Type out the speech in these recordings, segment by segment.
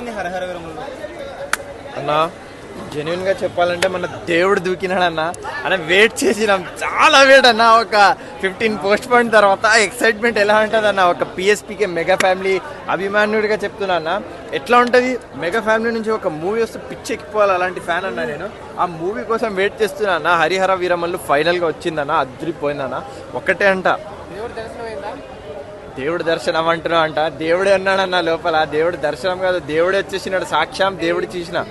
ఉంది హరహర వీరములు. అన్నా జెన్యున్గా చెప్పాలంటే మన దేవుడు దూకినాడు అన్న అన్న వెయిట్ చేసినాం. చాలా వెయిట్ అన్న. ఒక ఫిఫ్టీన్ పోస్ట్ పాయింట్ తర్వాత ఎక్సైట్మెంట్ ఎలా ఉంటుంది అన్న ఒక పిఎస్పీకే మెగా ఫ్యామిలీ అభిమాన్యుడిగా చెప్తున్నా అన్న. ఎట్లా ఉంటుంది? మెగా ఫ్యామిలీ నుంచి ఒక మూవీ వస్తే పిచ్చి ఎక్కిపోవాలి అలాంటి ఫ్యాన్ అన్న నేను. ఆ మూవీ కోసం వెయిట్ చేస్తున్నా అన్న. హరిహర వీరమల్లు ఫైనల్గా వచ్చిందన్న. అద్దరిపోయిందన్న ఒకటే అంట. దేవుడు దర్శనం అంటున్నా అంట దేవుడే అన్నాడన్న లోపల. దేవుడు దర్శనం కాదు దేవుడే వచ్చేసినాడు. సాక్ష్యం దేవుడు చూసిన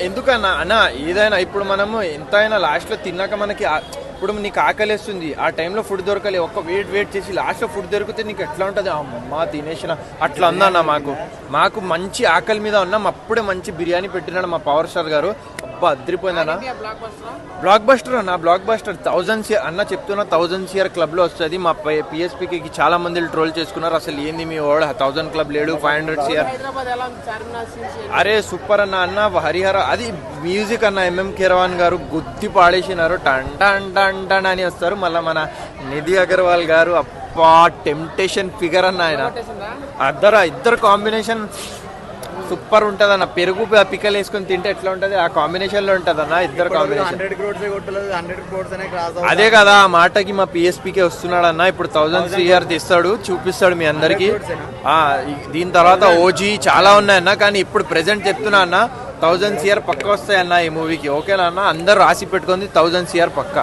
ఎందుకన్నా అన్న ఏదైనా ఇప్పుడు మనము ఎంతైనా లాస్ట్లో తిన్నాక మనకి ఇప్పుడు నీకు ఆకలేస్తుంది. ఆ టైంలో ఫుడ్ దొరకలే. ఒక్క వెయిట్ వెయిట్ చేసి లాస్ట్లో ఫుడ్ దొరికితే నీకు ఎట్లా ఉంటుంది? అమ్మ తినేసిన. అట్లా ఉందన్న మాకు. మాకు మంచి ఆకలి మీద ఉన్నాం. అప్పుడే మంచి బిర్యానీ పెట్టినాడు మా పవర్ స్టార్ గారు. అబ్బా అదిరిపోయిందన్న. బ్లాక్ బస్టర్ అన్న బ్లాక్ బస్టర్ థౌజండ్ సియర్ అన్న చెప్తున్నా థౌజండ్ సియర్ క్లబ్లో వస్తుంది. మా పిఎస్పీకి చాలా మంది ట్రోల్ చేసుకున్నారు. అసలు ఏంది మీ ఓడ? థౌజండ్ క్లబ్ లేడు ఫైవ్ హండ్రెడ్ సీన్స్ అరే సూపర్ అన్న అన్న హరిహర అది మ్యూజిక్ అన్న ఎంఎం కిరవాన్ గారు గుత్తి పాడేసినారు. టన్ టన్ టన్ టన్ అని వస్తారు. మళ్ళీ మన నిధి అగర్వాల్ గారు అప్పా టెంప్టేషన్ ఫిగర్ అన్న ఆయన. అద్దరు ఇద్దరు కాంబినేషన్ సూపర్ ఉంటుంది అన్న. పెరుగు పిక్కలు వేసుకొని తింటే ఎట్లా ఉంటుంది? ఆ కాంబినేషన్లో ఉంటుంది అన్న ఇద్దరు కాంబినేషన్ అదే కదా ఆ మాటకి మా పిఎస్పీకే వస్తున్నాడు అన్న. ఇప్పుడు థౌజండ్ త్రీ తీస్తాడు చూపిస్తాడు మీ అందరికి. దీని తర్వాత ఓజీ చాలా ఉన్నాయన్న కానీ ఇప్పుడు ప్రెసెంట్ చెప్తున్నా అన్న థౌజండ్ సిఆర్ పక్క వస్తాయన్న ఈ మూవీకి ఓకేనా అన్న? అందరూ రాసి పెట్టుకుంది థౌజండ్ సిఆర్ పక్క.